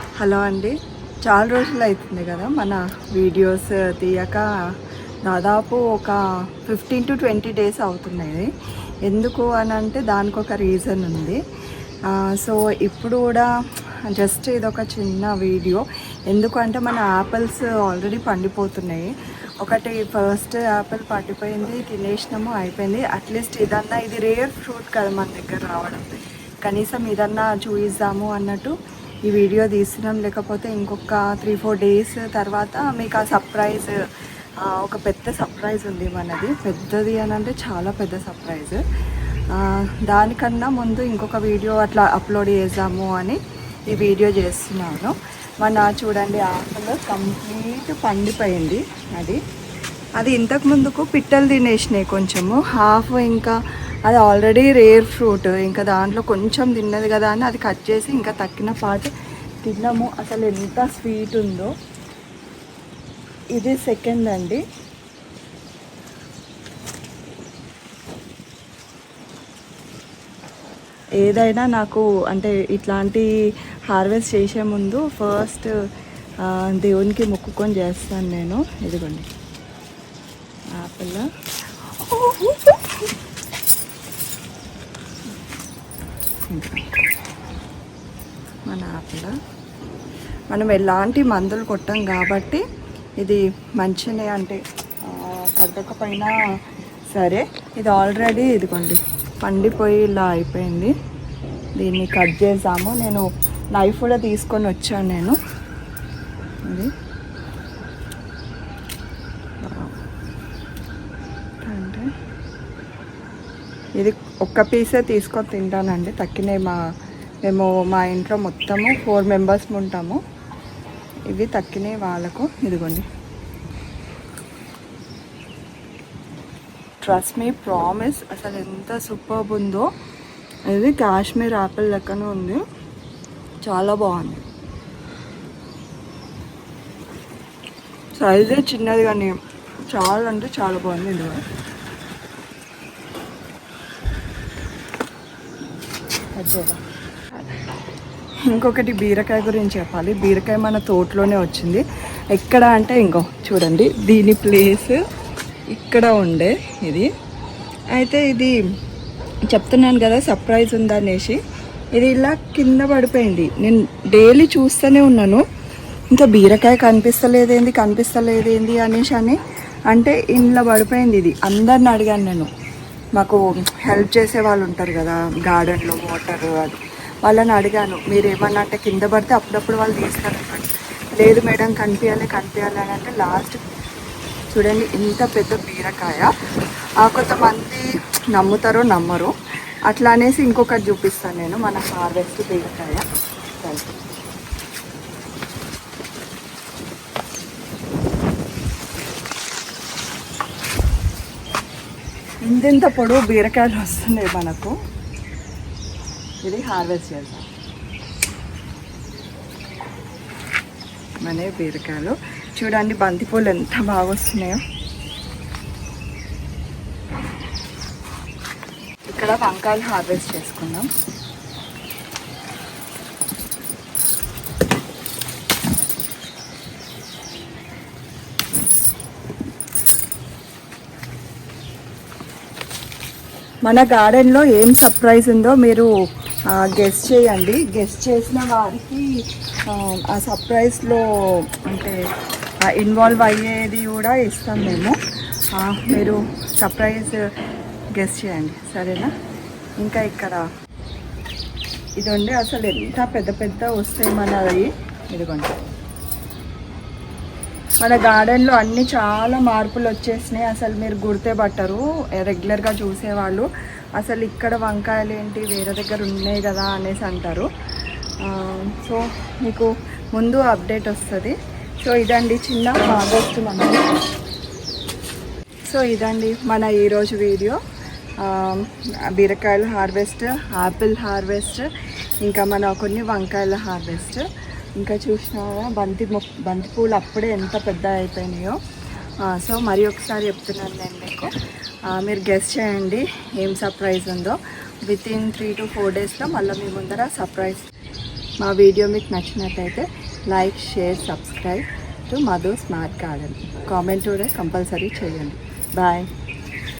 Hello అండి. చాలా రోజులు అవుతుంది కదా మన వీడియోస్ తీయక దాదాపు ఒక ఫిఫ్టీన్ టు ట్వంటీ డేస్ అవుతున్నాయి. ఎందుకు అని అంటే దానికి ఒక రీజన్ ఉంది. సో ఇప్పుడు కూడా జస్ట్ ఇదొక చిన్న వీడియో. ఎందుకంటే మన యాపిల్స్ ఆల్రెడీ పండిపోతున్నాయి. ఒకటి ఫస్ట్ యాపిల్ పండిపోయింది తినేసినాము అయిపోయింది. అట్లీస్ట్ ఇదన్నా ఇది రేర్ ఫ్రూట్ కదా మన దగ్గర రావడం. కనీసం ఇదన్నా చూయిద్దాము అన్నట్టు ఈ వీడియో తీస్తున్నాం. లేకపోతే ఇంకొక త్రీ ఫోర్ డేస్ తర్వాత మీకు ఆ సర్ప్రైజ్ ఒక పెద్ద సర్ప్రైజ్ ఉంది మనది. పెద్దది అని అంటే చాలా పెద్ద సర్ప్రైజ్ దానికన్నా ముందు ఇంకొక వీడియో అట్లా అప్లోడ్ చేద్దాము అని ఈ వీడియో చేస్తున్నాను. మన చూడండి ఆకులు కంప్లీట్ పండిపోయింది అది. అది ఇంతకు ముందుకు పిట్టలు తినేసినాయి కొంచెము. హాఫ్ ఇంకా అది ఆల్రెడీ రేర్ ఫ్రూట్ ఇంకా దాంట్లో కొంచెం తిన్నది కదా అని అది కట్ చేసి ఇంకా తక్కిన పాటు తిన్నాము. అసలు ఎంత స్వీట్ ఉందో. ఇది సెకండ్ అండి. ఏదైనా నాకు అంటే ఇట్లాంటి హార్వెస్ట్ చేసే ముందు ఫస్ట్ దేవునికి మొక్కుకొని చేస్తాను నేను. ఇదిగోండి. ఆపిల్ మన ఆపిల్. మనం ఎలాంటి మందులు కొట్టాం కాబట్టి ఇది మంచినే అంటే కట్టకపోయినా సరే ఇది ఆల్రెడీ ఇదిగోండి పండిపోయి ఇలా అయిపోయింది. దీన్ని కట్ చేసాము. నేను నైఫ్ కూడా తీసుకొని వచ్చాను నేను. ఇది అంటే ఇది ఒక్క పీసే తీసుకొని తింటానండి. తక్కినవి మా మేము మా ఇంట్లో మొత్తము ఫోర్ మెంబర్స్ ఉంటాము. ఇవి తక్కినవి వాళ్ళకు. ఇదిగోండి. ట్రస్ట్ మీ ప్రామిస్ అసలు ఎంత సూపర్బ్ ఉందో. ఇది కాశ్మీర్ ఆపిల్ లెక్కనే ఉంది. చాలా బాగుంది. సైజే చిన్నది కానీ చాలా అంటే చాలా బాగుంది. ఇది కూడా. కట్ చేద్దాం. ఇంకొకటి బీరకాయ గురించి చెప్పాలి. బీరకాయ మన తోటలోనే వచ్చింది. ఎక్కడ అంటే ఇంకో చూడండి. దీని ప్లేస్ ఇక్కడ ఉండే ఇది. అయితే ఇది చెప్తున్నాను కదా సర్ప్రైజ్ ఉందనేసి ఇది ఇలా కింద పడిపోయింది. నేను డైలీ చూస్తూనే ఉన్నాను. ఇంకా బీరకాయ కనిపిస్తలేదేంది కనిపిస్తలేదేంది అనేసి అని. అంటే ఇంట్లో పడిపోయింది ఇది. అందరిని అడిగాను నేను. మాకు హెల్ప్ చేసే వాళ్ళు ఉంటారు కదా గార్డెన్లో వాటర్ అది. వాళ్ళని అడిగాను మీరు ఏమన్నా అంటే కింద పడితే అప్పుడప్పుడు వాళ్ళు తీస్తారు లేదు మేడం కనిపించాలి కనిపించాలి అని అంటే లాస్ట్ చూడండి ఇంత పెద్ద బీరకాయ. ఆ కొంతమంది నమ్ముతారో నమ్మరు. అట్లా అనేసి ఇంకొకటి చూపిస్తాను నేను మన హార్వెస్ట్ బీరకాయ. థ్యాంక్ యూ ఇంతింత పొడవు బీరకాయలు వస్తున్నాయి మనకు. ఇది హార్వెస్ట్ చేద్దాం. మన బీరకాయలు. చూడండి బంతిపూలు ఎంత బాగా వస్తున్నాయో. ఇక్కడ వంకాయలు హార్వెస్ట్ చేసుకుందాం. మన గార్డెన్లో ఏం సర్ప్రైజ్ ఉందో మీరు గెస్ట్ చేయండి. గెస్ట్ చేసిన వారికి ఆ, సర్ప్రైజ్లో అంటే ఇన్వాల్వ్ అయ్యేది కూడా ఇస్తాం మేము. మీరు సర్ప్రైజ్ గెస్ట్ చేయండి. సరేనా? ఇంకా ఇక్కడ ఇది అసలు ఎంత పెద్ద పెద్ద వస్తాయి మనది ఇదిగోండి. మన గార్డెన్లో అన్ని చాలా మార్పులు వచ్చేసినాయి. అసలు మీరు గుర్తే పట్టరు. రెగ్యులర్గా చూసేవాళ్ళు. అసలు ఇక్కడ వంకాయలు ఏంటి? వేరే దగ్గర ఉన్నాయి కదా అనేసి అంటారు. సో మీకు ముందు అప్డేట్ వస్తుంది. సో ఇదండి చిన్న హార్వెస్ట్ మనం. సో ఇదండి మన ఈరోజు వీడియో. బీరకాయల హార్వెస్ట్ ఆపిల్ హార్వెస్ట్ ఇంకా మన కొన్ని వంకాయల హార్వెస్ట్ ఇంకా చూసినారా బంతి మొ బంతి పూలు అప్పుడే ఎంత పెద్ద అయిపోయినాయో. సో మరి ఒకసారి చెప్తున్నాను నేను మీకు. మీరు గెస్ట్ చేయండి ఏం సర్ప్రైజ్ ఉందో. Within three to four డేస్లో మళ్ళీ మీ ముందర సర్ప్రైజ్ మా వీడియో మీకు నచ్చినట్టయితే like share subscribe to Madhu smart garden comment కూడా కంపల్సరీ చేయండి. బాయ్